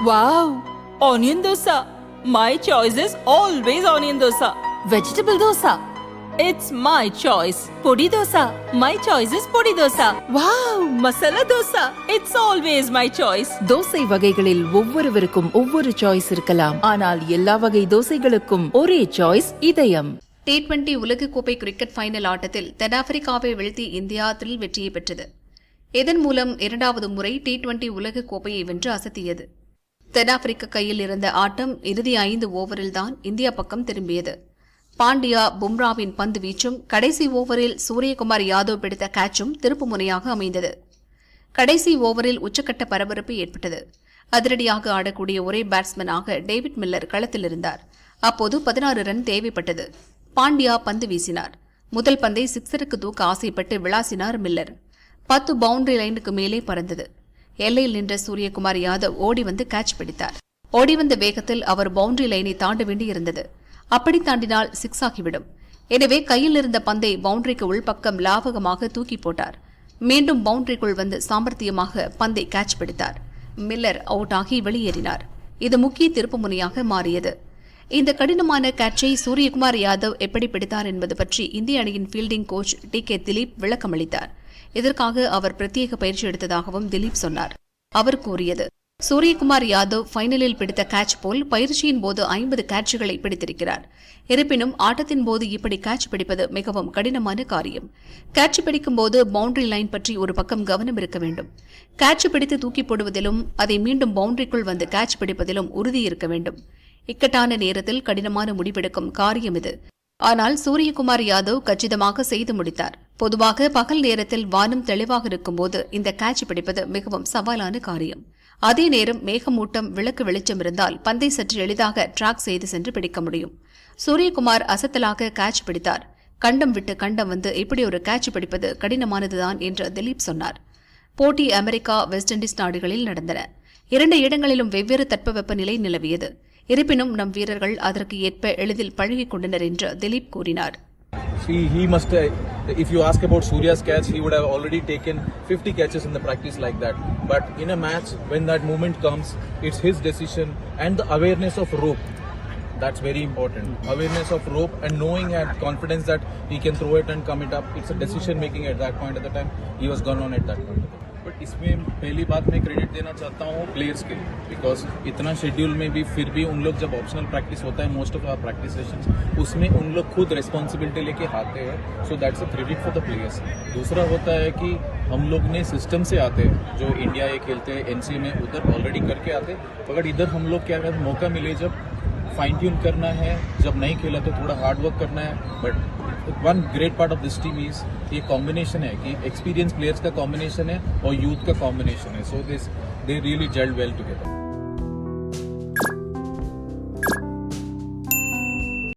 Wow! Onion dosa. My choice is always onion dosa. Vegetable dosa. It's my choice. Podi dosa. My choice is podi dosa. Wow! Masala dosa. It's always my choice. Dosa வகைகளில் ஒவ்வொருவருக்கும் ஒவ்வொரு choice இருக்கலாம் ஆனால் எல்லா வகை தோசைகளுக்கும் ஒரே choice இதயம் T twenty உலகக்கோப்பை கிரிக்கெட் ஃபைனல் ஆட்டத்தில் தென்னாப்பிரிக்காவை வீழ்த்தி இந்தியா த்ரில் வெற்றியை பெற்றது இதன் மூலம் இரண்டாவது முறை டி டுவெண்டி உலகக்கோப்பையை வென்று அசத்தியது தென்னாப்பிரிக்க கையில் இருந்த ஆட்டம் இறுதி ஐந்து ஓவரில்தான் இந்தியா பக்கம் திரும்பியது. பாண்டியா பும்ராவின் பந்து வீச்சும் கடைசி ஓவரில் சூரியகுமார் யாதவ் பிடித்த கேட்சும் திருப்பு முனையாக அமைந்தது. கடைசி ஓவரில் உச்சக்கட்ட பரபரப்பு ஏற்பட்டது. அதிரடியாக ஆடக்கூடிய ஒரே பேட்ஸ்மேனாக டேவிட் மில்லர் களத்தில் இருந்தார். அப்போது பதினாறு ரன் தேவைப்பட்டது. பாண்டியா பந்து வீசினார். முதல் பந்தை சிக்ஸருக்கு தூக்க ஆசைப்பட்டு விளாசினார் மில்லர். பத்து பவுண்டரி லைனுக்கு மேலே பறந்தது. எல்லையில் நின்ற சூரியகுமார் யாதவ் ஓடி வந்து கேட்ச் பிடித்தார். ஓடி வந்த வேகத்தில் அவர் பவுண்டரி லைனை தாண்ட வேண்டியிருந்தது. அப்படி தாண்டினால் சிக்ஸ் ஆகிவிடும் எனவே கையில் இருந்த பந்தை பவுண்டரிக்கு உள்பக்கம் லாவகமாக தூக்கி போட்டார். மீண்டும் பவுண்டரிக்குள் வந்து சாமர்த்தியமாக பந்தை கேட்ச் பிடித்தார். மில்லர் அவுட் ஆகி வெளியேறினார். இது முக்கிய திருப்புமுனையாக மாறியது. இந்த கடினமான கேட்சை சூரியகுமார் யாதவ் எப்படி பிடித்தார் என்பது பற்றி இந்திய அணியின் fielding coach T K Dilip விளக்கமளித்தார். இதற்காக அவர் பிரத்யேக பயிற்சி எடுத்ததாகவும் திலீப் சொன்னார். அவர் கூறியது சூரியகுமார் யாதவ் ஃபைனலில் பிடித்த கேட்ச் போல் பயிற்சியின் போது ஐம்பது கேட்சுகளை பிடித்திருக்கிறார். இருப்பினும் ஆட்டத்தின் போது இப்படி கேட்ச் பிடிப்பது மிகவும் கடினமான காரியம். கேட்ச் பிடிக்கும் போது பவுண்டரி லைன் பற்றி ஒரு பக்கம் கவனம் இருக்க வேண்டும். கேட்ச் பிடித்து தூக்கி போடுவதிலும் அதை மீண்டும் பவுண்டரிக்குள் வந்து கேட்ச் பிடிப்பதிலும் உறுதி இருக்க வேண்டும். இக்கட்டான நேரத்தில் கடினமான முடிவெடுக்கும் காரியம் இது. ஆனால் சூரியகுமார் யாதவ் கச்சிதமாக செய்து முடித்தார். பொதுவாக பகல் நேரத்தில் வானம் தெளிவாக இருக்கும்போது இந்த கேட்ச் பிடிப்பது மிகவும் சவாலான காரியம். அதே நேரம் மேகமூட்டம் விளக்கு வெளிச்சம் இருந்தால் பந்தை சற்று எளிதாக டிராக் செய்து சென்று பிடிக்க முடியும். சூரியகுமார் அசத்தலாக கேட்ச் பிடித்தார். கண்டம் விட்டு கண்டம் வந்து இப்படி ஒரு கேட்ச் பிடிப்பது கடினமானதுதான் என்று திலீப் சொன்னார். போட்டி அமெரிக்கா வெஸ்ட் இண்டீஸ் நாடுகளில் நடந்தன. இரண்டு இடங்களிலும் வெவ்வேறு தட்பவெப்ப நிலை நிலவியது. இருப்பினும் நம் வீரர்கள் அதற்கு ஏற்ப எளிதில் பழகிக் கொண்டனர் என்று திலீப் கூறினார். See, he must. Uh, if you ask about Surya's catch, he would have already taken 50 catches in the practice like that. But in a match, when that moment comes, it's his decision and the awareness of rope. That's very important. Awareness of rope and knowing and confidence that he can throw it and come it up. It's a decision making at that point at the time. He was gone on at that point. इसमें पहली बात मैं credit देना चाहता हूँ players के because इतना schedule में भी फिर भी उन लोग जब ऑप्शनल प्रैक्टिस होता है most of our practice sessions उसमें उन लोग खुद रिस्पॉन्सिबिलिटी लेके आते हैं so that's a credit for the players दूसरा होता है कि हम लोग ने सिस्टम से आते हैं, जो इंडिया ये खेलते हैं एनसीए में, उधर ऑलरेडी करके आते मगर इधर हम लोग क्या, मौका मिले जब फाइन ट्यून करना है। जब नहीं खेला तो थोड़ा हार्ड वर्क करना है। But one great part of this team is ये कॉम्बिनेशन है कि एक्सपीरियंस प्लेयर्स का कॉम्बिनेशन है और यूथ का कॉम्बिनेशन है। So this they really gelled well together